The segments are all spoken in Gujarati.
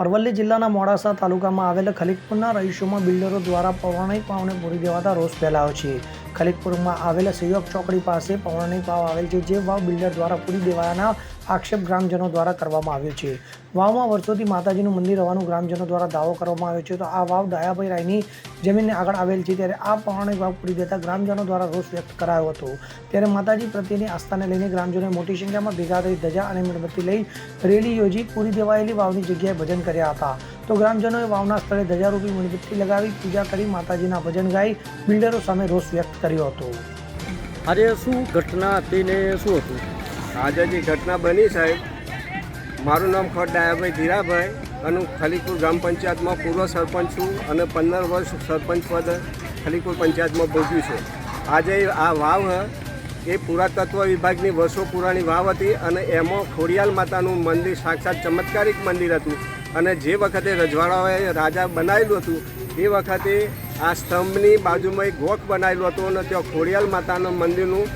અરવલ્લી જિલ્લાના મોડાસા તાલુકામાં આવેલા ખલીકપુરના રહીશોમાં બિલ્ડરો દ્વારા પૌરાણિક પાવને પૂરી દેવાતા રોષ ફેલાયો છે. ખલીકપુરમાં આવેલા સંયોગ ચોકડી પાસે પૌરાણિક પાવ આવેલ છે, જે વાવ બિલ્ડર દ્વારા પૂરી દેવાના આક્ષેપ ગ્રામજનો દ્વારા કરવામાં આવ્યો છે. વાવમાં વર્ષોથી માતાજીનું મંદિર હોવાનું ગ્રામજનો દ્વારા દાવો કરવામાં આવ્યો છે. તો આ વાવ દયાભાઈ રાયની જમીનને આગળ આવેલ છે. ત્યારે આ પૌરાણિક વાવ પૂરી દેતા ગ્રામજનો દ્વારા રોષ વ્યક્ત કરાયો હતો. ત્યારે માતાજી પ્રત્યેની આસ્થાને લઈને ગ્રામજનોએ મોટી સંખ્યામાં ભેગા થઈ ધજા અને મીણબત્તી લઈ રેલી યોજી પૂરી દેવાયેલી વાવની જગ્યાએ ભજન કર્યા હતા. તો ગ્રામજનોએ વાવના સ્થળે ધજારૂપી મીણબત્તી લગાવી પૂજા કરી માતાજીના ભજન ગાઈ બિલ્ડરો સામે રોષ વ્યક્ત કર્યો હતો. આજે શું ઘટના હતી ને શું હતું? આજે જે ઘટના બની સાહેબ, મારું નામ ખોટ ડાયાભાઈ ધીરાભાઈ અને હું ખલીપુર ગ્રામ પંચાયતમાં પૂર્વ સરપંચ છું અને પંદર વર્ષ સરપંચ પદ ખલીપુર પંચાયતમાં ભોગ્યું છે. આજે આ વાવ એ પુરાતત્વ વિભાગની વર્ષો પુરાણી વાવ હતી અને એમાં ખોડિયાલ માતાનું મંદિર સાક્ષાત ચમત્કારિક મંદિર હતું અને જે વખતે રજવાડાઓએ રાજા બનાવેલું હતું, એ વખતે આ સ્તંભની બાજુમાં એક ગોખ બનાવેલો હતો અને ત્યાં ખોડિયાલ માતાનું મંદિરનું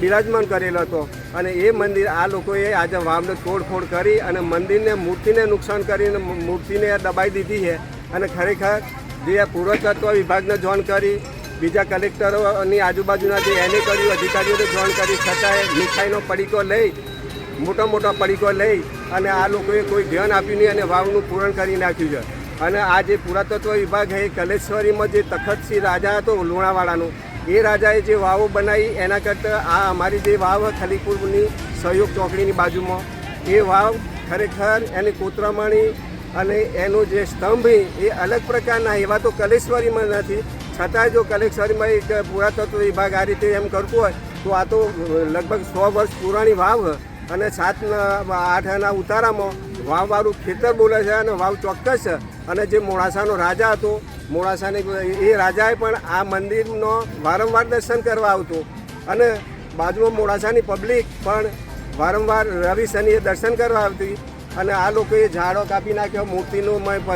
બિરાજમાન કરેલો હતો. અને એ મંદિર આ લોકોએ આજે વાવને તોડફોડ કરી અને મંદિરને મૂર્તિને નુકસાન કરીને મૂર્તિને દબાઈ દીધી છે. અને ખરેખર જે પુરાતત્વ વિભાગને જોણ કરી, બીજા કલેક્ટરોની આજુબાજુના જે એને કર્યું અધિકારીઓને જોણ કરી, છતાંય મીઠાઈનો પડીકો લઈ, મોટો મોટો પડીકો લઈ અને આ લોકોએ કોઈ ધ્યાન આપ્યું નહીં અને વાવનું પૂરણ કરી નાખ્યું છે. અને આ જે પુરાતત્વ વિભાગ છે કલેશ્વરીમાં જે તખતસિંહ રાજા હતો લુણાવાડાનો એ રાજાએ જે વાવો બનાવી, એના કરતાં આ અમારી જે વાવ ખલીપુરની સહયોગ ચોકડીની બાજુમાં, એ વાવ ખરેખર એની કોતરામણી અને એનો જે સ્તંભ એ અલગ પ્રકારના એવા તો કલેશ્વરીમાં નથી. છતાંય જો કલેશ્વરીમાં એક પુરાતત્વ વિભાગ આ રીતે એમ કરતું હોય, તો આ તો લગભગ સો વર્ષ પુરાણી વાવ અને સાતના, આઠના ઉતારામાં વાવવાળું ખેતર બોલે છે અને વાવ ચોક્કસ અને જે મોડાસાનો રાજા હતો મોડાસાને એ રાજાએ પણ આ મંદિરનો વારંવાર દર્શન કરવા આવતું. અને બાજુમાં મોડાસાની પબ્લિક પણ વારંવાર રવિ શનિએ દર્શન કરવા આવતી. અને આ લોકોએ ઝાડો કાપી નાખ્યો, મૂર્તિનું પ-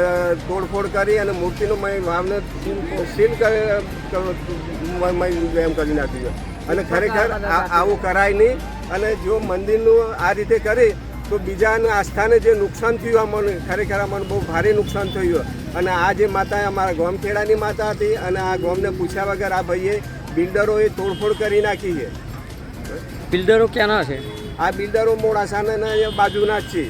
તોડફોડ કરી અને મૂર્તિનું મય વાવને સીલ એમ કરી નાખ્યું. અને ખરેખર આવું કરાય નહીં. અને જો મંદિરનું આ રીતે કરે, તો બીજાના આસ્થાને જે નુકસાન થયું અમને ખરેખર અમને બહુ ભારે નુકસાન થયું. અને આ જે માતા અમારા ગોમખેડાની માતા હતી અને આ ગોમને પૂછ્યા વગર આ ભાઈએ બિલ્ડરોએ તોડફોડ કરી નાખી છે. બિલ્ડરો ક્યાંના છે? આ બિલ્ડરો મોડાસાના બાજુના જ છે.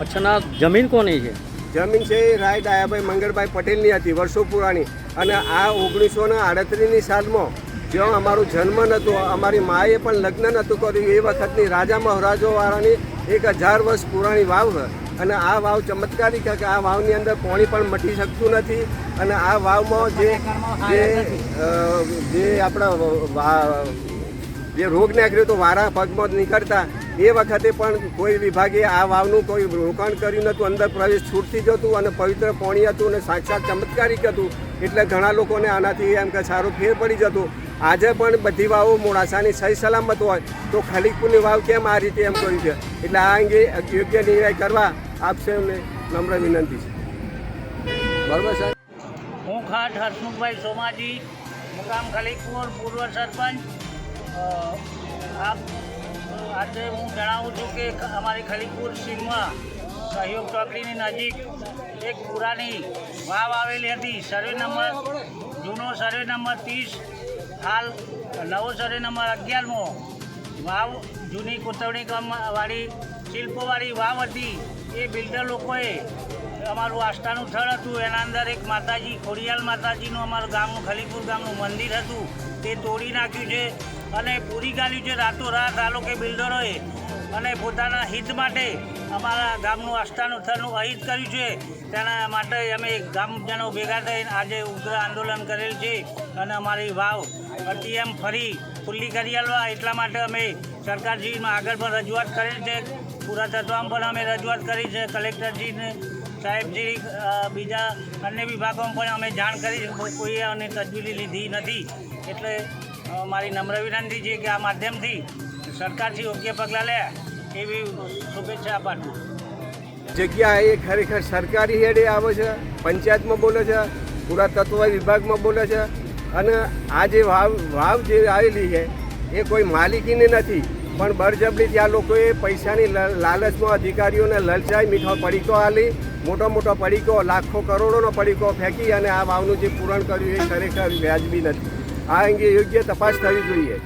અચ્છા ના જમીન કોની છે? જમીન છે એ રાય ડાયાભાઈ મંગળભાઈ પટેલની હતી વર્ષો પુરાણી. અને આ ઓગણીસો ને આડત્રીસની સાલમાં જ્યાં અમારો જન્મ નહોતો અમારી માએ પણ લગ્ન નહોતું કર્યું એ વખતની રાજા મહારાજોવાળાની એક હજાર વર્ષ પુરાણી વાવ અને આ વાવ ચમત્કારિક છે કે આ વાવની અંદર પાણી પણ મટી શકતું નથી અને આ વાવમાં જે જે આપણા જે રોગ નીકળ્યો તો વારા પગમાં નીકળતા, એ વખતે પણ કોઈ વિભાગે આ વાવનું કોઈ રોકાણ કર્યું નહોતું, અંદર પ્રવેશ છૂટતી જતું અને પવિત્ર પાણી હતું અને સાક્ષાત ચમત્કારિક હતું. એટલે ઘણા લોકોને આનાથી એમ કે સારો ફેર પડી જતો. આજે પણ બધી વાવો મોડાસાની સહી સલામત હોય તો ખલીકપુરની વાવ કેમ આ રીતે એમ કર્યું છે? એટલે આ અંગે યોગ્ય નિર્ણય કરવા આપશે એમને નમ્ર વિનંતી છે. બરાબર, સાહેબ? હું ખાટ હસમુખભાઈ સોમાજી, મુકામ ખલીકપુર પૂર્વ સરપંચ. આપ, આજે હું જણાવું છું કે અમારી ખલીકપુર સીમમાં સહયોગ ચોકડીની નજીક એક પુરાની વાવ આવેલી હતી. સર્વે નંબર, જૂનો સર્વે નંબર ત્રીસ, હાલ નવો સર્વે નંબર અગિયારમો વાવ, જૂની કોતરણી કામવાળી શિલ્પોવાળી વાવ હતી. એ બિલ્ડર લોકોએ અમારું આસ્થાનું સ્થળ હતું. એના અંદર એક માતાજી, ખોડિયાલ માતાજીનું અમારું ગામનું, ખલીપુર ગામનું મંદિર હતું. તે તોડી નાખ્યું છે અને પૂરી ગાલ્યું છે રાતોરાત આ લોકો બિલ્ડરોએ. અને પોતાના હિત માટે અમારા ગામનું આસ્થાનું સ્થળનું અહિત કર્યું છે. તેના માટે અમે ગામજનો ભેગા થઈને આજે ઉગ્ર આંદોલન કરેલ છે. અને અમારી વાવ એમ ફરી ખુલ્લી કરી આલવા. એટલા માટે અમે સરકારશ્રીમાં આગળ પણ રજૂઆત કરી છે. પુરાતત્વમાં પણ અમે રજૂઆત કરી છે. કલેક્ટરશ્રીને સાહેબશ્રી બીજા અન્ય વિભાગોમાં પણ અમે જાણ કરી કોઈએ અને તજવીલી લીધી નથી. એટલે મારી નમ્ર વિનંતી છે કે આ માધ્યમથી સરકારથી યોગ્ય પગલાં લે. એવી શુભેચ્છા પાઠવું જગ્યા એ ખરેખર સરકારી હેડે આવે છે, પંચાયતમાં બોલે છે, પુરાતત્વ વિભાગમાં બોલે છે અને આ જે વાવ વાવ જે આવેલી છે એ કોઈ માલિકીની નથી. પણ બળજબરી ત્યાં લોકોએ પૈસાની લાલચમાં અધિકારીઓને લલચાઈ મીઠો પડીકો આલી મોટો મોટો પડીકો લાખો કરોડોનો પડીકો ફેંકી અને આ વાવનું જે પૂરણ કર્યું એ ખરેખર વ્યાજબી નથી. આ અંગે યોગ્ય તપાસ થવી જોઈએ.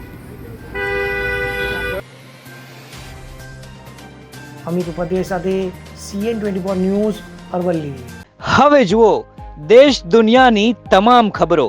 અમિત ઉપાધ્યાય સાથે CN twenty four news Aravalli. હવે જુઓ દેશ દુનિયાની તમામ ખબરો.